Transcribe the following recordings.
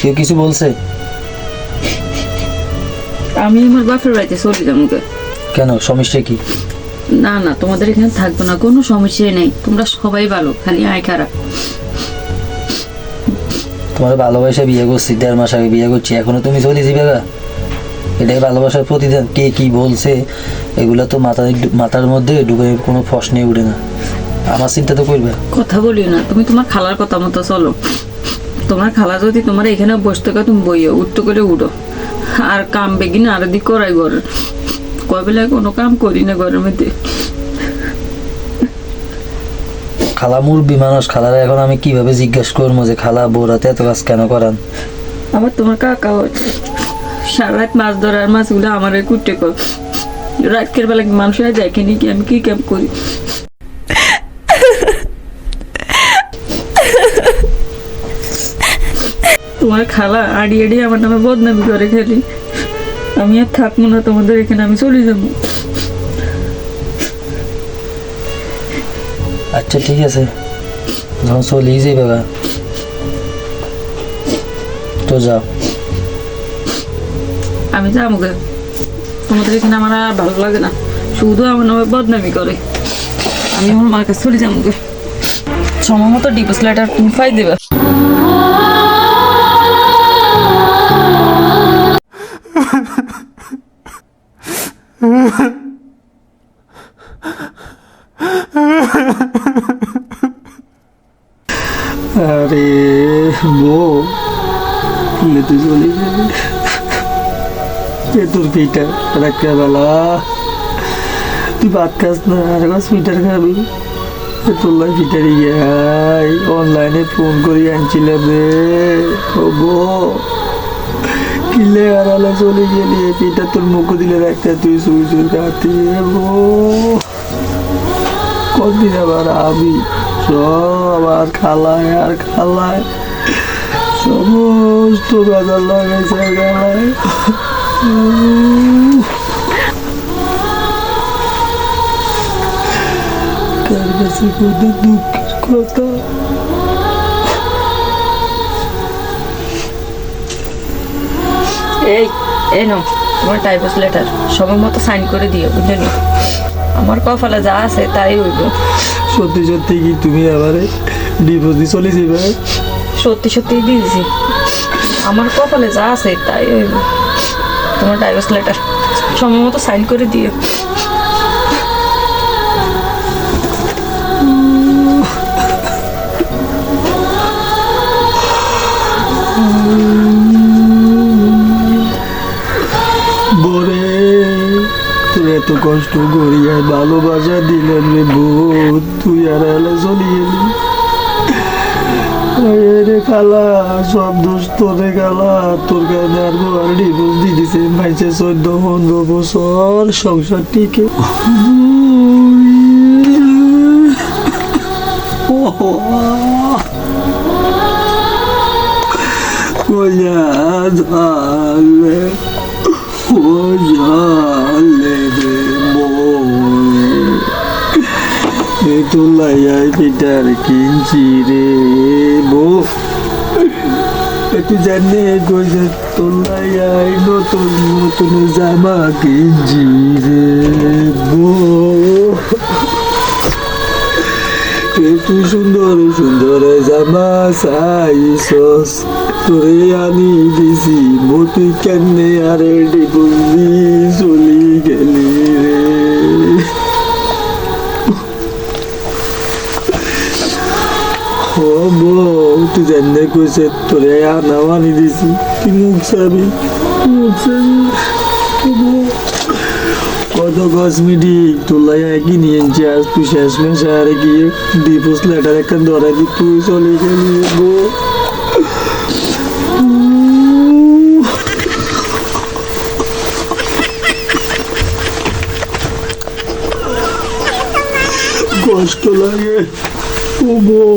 কেউ কিছু বলছে? আমি আমার বাপের বাড়িতে চলে যাব কেন? সমস্যা কি? না না তোমাদের এখানে থাকব না কোনো সমস্যাই নেই। তোমরা সবাই ভালো খালি আয় খারাপ তোমার ভালোবাসা বিয়ে করছি দেড় মাস আগে বিয়ে করছি এখনও তুমি চলে যাবে এটাই ভালোবাসার প্রতিদিন কে কি বলছে এগুলো তো মাথায় মাথার মধ্যে ঢুকে কোনো প্রশ্নে উঠে না। আমার চিন্তা তো করবে। কথা বলিও না তুমি তোমার খালার কথা মতো চলো। তোমার খালা যদি তোমার এখানে বসতে থাকে তুমি বইও উঠতে করে উঠো। আর কাম বেগিন আর দিক করাই ঘর। কবেলায় কোনো কাম করি না ঘরের মধ্যে। খালা মুরবি মানুষ খালারা এখন আমি কীভাবে জিজ্ঞাসা করব যে খালা বৌরাতে এত কাজ কেন করান? আবার তোমার কাকা সারা রাত মাছ ধরার মাছগুলো আমার কুটে কর। রাতের বেলা মানুষের দেখেনি কি আমি কি কাম করি? তোমার খালা আড়ি আড়ি আমার নামে বদনামি করে খেলি। আমি আর থাকব না তোমাদের এখানে আমি চলে যাব। আচ্ছা ঠিক আছে। যখন চলেই যাবে গা তো যাও। আমি যাব গে। তোমাদের এখানে আমার আর ভালো লাগে না। শুধু আমার নামে বদনামি করে। আমি আমার মার কাছে চলে যাব গে। সময় মতো ডিপোজ লেটার তুমি পাই দেবে। আরে তুলে তুই চলে যাবে। তোর পিঠা রাখা বেলা তুই ভাত খাস না, আর সুইটার খাবি। তোর লাই গাই অনলাইনে ফোন করি আনছিলাম রে। ও বউ আড়ালে চলে গেলি। পিঠা তোর মুখ দিলে রাখতে তুই সুই সুই বউ। কতদিন আবার আমি? সব আর খালায় আর খালায়। সমস্ত গাজার লাগাইছে কার কাছে দুঃখের কথা? এই এই নাও তোমার ডাইভোর্স লেটার সময় মতো সাইন করে দিও বুঝলে? আমার কপালে যা আছে তাই হইব। সত্যি সত্যি কি তুমি আবারে ডিভোর্স চলে যাবে সত্যি সত্যি দিয়েছি। আমার কপালে যা আছে তাই হইব। তোমার ডাইভোর্স লেটার সময় মতো সাইন করে দিও। কষ্ট করিয়া ভালোবাসা দিলাম রে বউ তুই আর এলে চলে গেলি রে খালা, সব দোষ তোর খালা। তোর কাছে আর আর ডিভোর্স দিয়ে দিছে। মাইছে চোদ্দ পনেরো বছর সংসার টিকে কইয়া জালে ও জালে এ তো পিটার একটু তোলাইয়াই নতুন জামা কিনছি রে বো এ সুন্দর সুন্দর জামা চাইছস। তোরে আনি দিছি মো তুই কেমনে আরে ডিবুজি চলি তুই কইছে, তোরে আনি দিছি। তুই মুখ চাবি কত কসমেটিক তোলাই একই নিয়ে এনছি, আজ তুই শেষ মেশে গিয়ে ডিভোর্স লেটার একটা ধরা দি তুই চলে গেলি গো। কষ্ট লাগে। ও বউ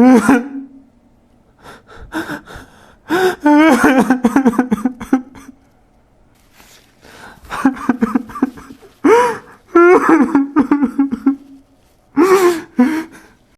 ウフフフフ。